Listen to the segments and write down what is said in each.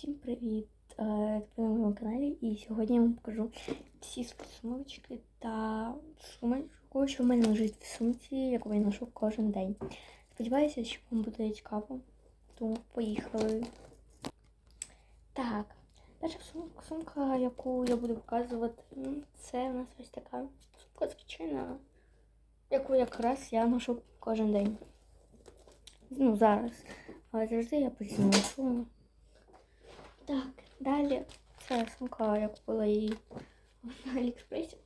Всім привіт! Е, Ви на моєму каналі і сьогодні я вам покажу всі сумочки та сумочку, що в мене лежить в сумці, яку я ношу кожен день. Сподіваюся, що вам буде цікаво. Тому поїхали. Так, перша сумка, сумка, яку я буду показувати, це у нас ось така сумка звичайна, яку якраз я ношу кожен день. Ну, зараз. Але завжди я постійно ношу. Так, далі це сумка, я купила її на Аліекспресі.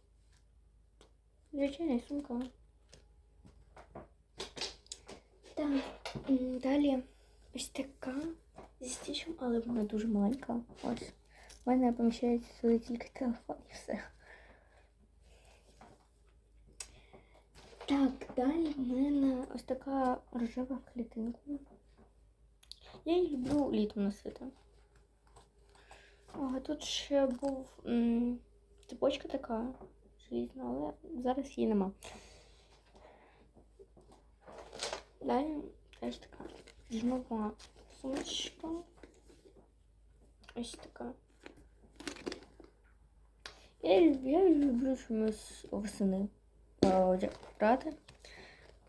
Звичайна сумка. Так, м, далі ось така зі стічем, але вона дуже маленька. Ось. У мене поміщається сюди тільки телефон і все. Так, далі в мене ось така рожева клітинка. Я її люблю літом носити. А тут ще був м, цепочка така желізна, але зараз її нема. Далі теж така зимова сумочка. Ось така. Я, я люблю чомусь восени одяг брати.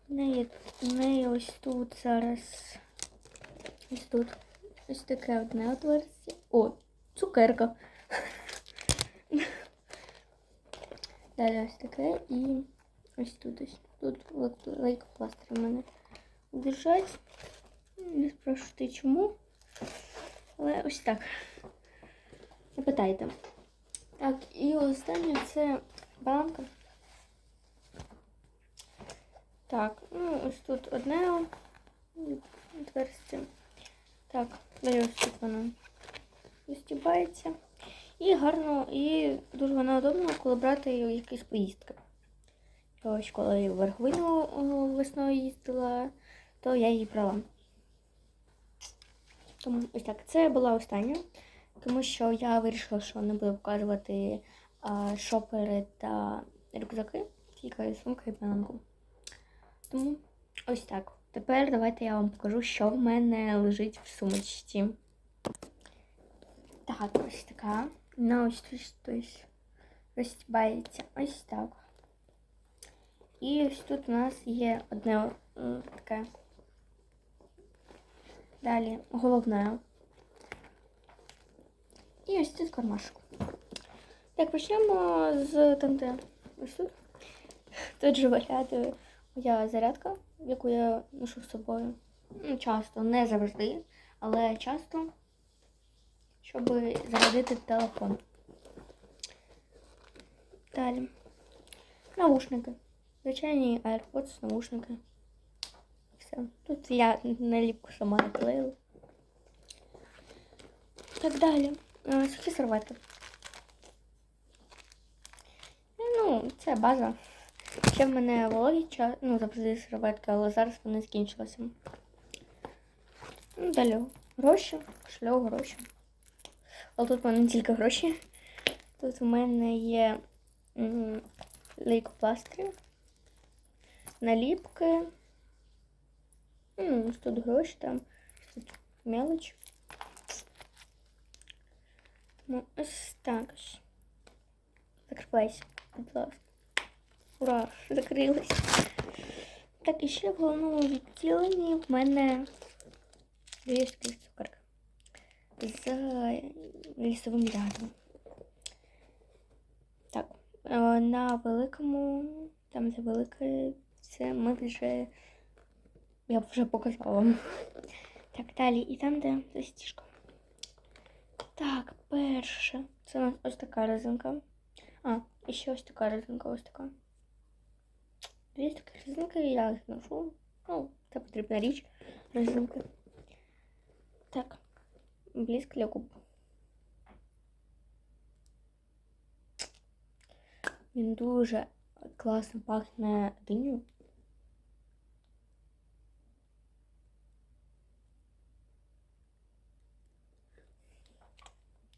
В неї, в неї ось тут зараз. Ось тут. Ось таке одне отверстя. О, цукерка. Далі ось таке і ось тут ось. Тут лейкопластир у мене держать. Не спрашуйте чому. Але ось так. Не питайте. Так, і останнє це банка. Так, ну ось тут одне отверстя. Так, далі ось тут воно вистібається. І гарно, і дуже вона удобна, коли брати якісь поїздки. Ось коли в верховину весною їздила, то я її брала. Тому ось так. Це була остання, тому що я вирішила, що не буду показувати а, шопери та рюкзаки, тільки сумка і панамку. Тому ось так. Тепер давайте я вам покажу, що в мене лежить в сумочці. Так, ось така. Ну, ось тут щось розтібається. Ось так. І ось тут у нас є одне таке. Далі головне. І ось тут кармашок. Так, почнемо з там, де ось тут. Тут же виглядає моя зарядка, яку я ношу з собою. Ну, часто, не завжди, але часто, щоб зарядити телефон. Далі. Наушники. Звичайні AirPods, наушники. Все. Тут я наліпку сама наклеїла. Так далі. Е, Сухі серветки. Ну, це база. Ще в мене вологі ну, завжди серветки, але зараз вони скінчилися. Ну, Далі гроші, шлю гроші. Але тут в мене не тільки гроші. Тут у мене є м, наліпки. Ось тут гроші там, тут мелоч. Ну, ось так ось. Закривайся, будь ласка. Ура, закрилась. Так, і ще в головному відділенні в мене є такий цукерка з лісовим ядом. Так, е, на великому, там де велике, це ми вже, я вже показала вам. Так, далі, і там, де застіжка. Так, перше. Це у нас ось така резинка. А, і ще ось така резинка, ось така. Дві такі резинки я їх ношу. Ну, це потрібна річ резинки. Так, блиск для губ. Він дуже класно пахне диню.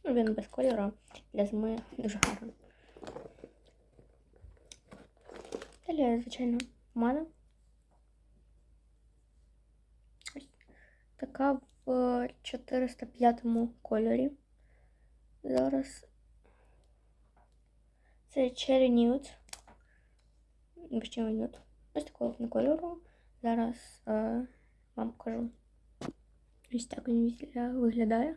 Ну, Він без кольору для зими дуже гарно. Далі, звичайно, помада. Ось така в 405 кольорі. Зараз це Cherry Nude. Cherry Nude. Ось такого кольору. Зараз е, вам покажу. Ось так він виглядає.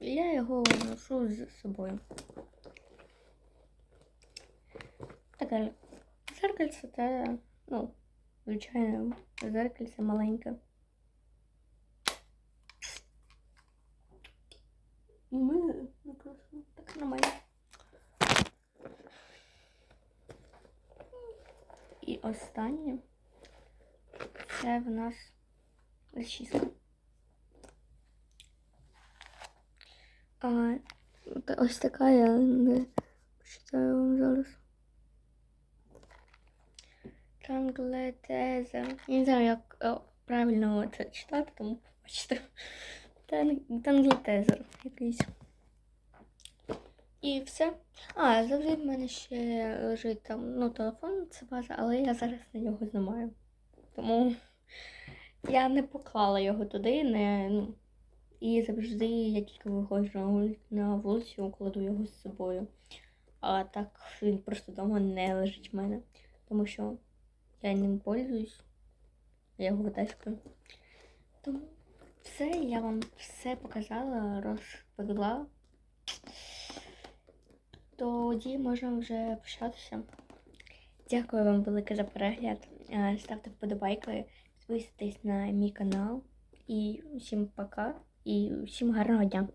Я його ношу з собою. Таке зеркальце це, ну, звичайно, зеркальце маленьке. Ми прекрасно, так нормально. І останнє це в нас розчіска. А, та- ось така я не почитаю вам зараз. Танглетезер. Я не знаю, як е, правильно це читати, тому побачите. Тан- Танглетезер якийсь. І все. А, завжди в мене ще лежить там, ну, телефон, це база, але я зараз на нього знімаю. Тому я не поклала його туди, не, ну, і завжди я тільки виходжу на вули- на вулицю, кладу його з собою. А так він просто вдома не лежить в мене. Тому що я ним пользуюсь. Я його витаскую. Тому все, я вам все показала, розповіла. Тоді можна вже початися. Дякую вам велике за перегляд. Е, Ставте вподобайки, підписуйтесь на мій канал. І всім пока і всім гарного дня.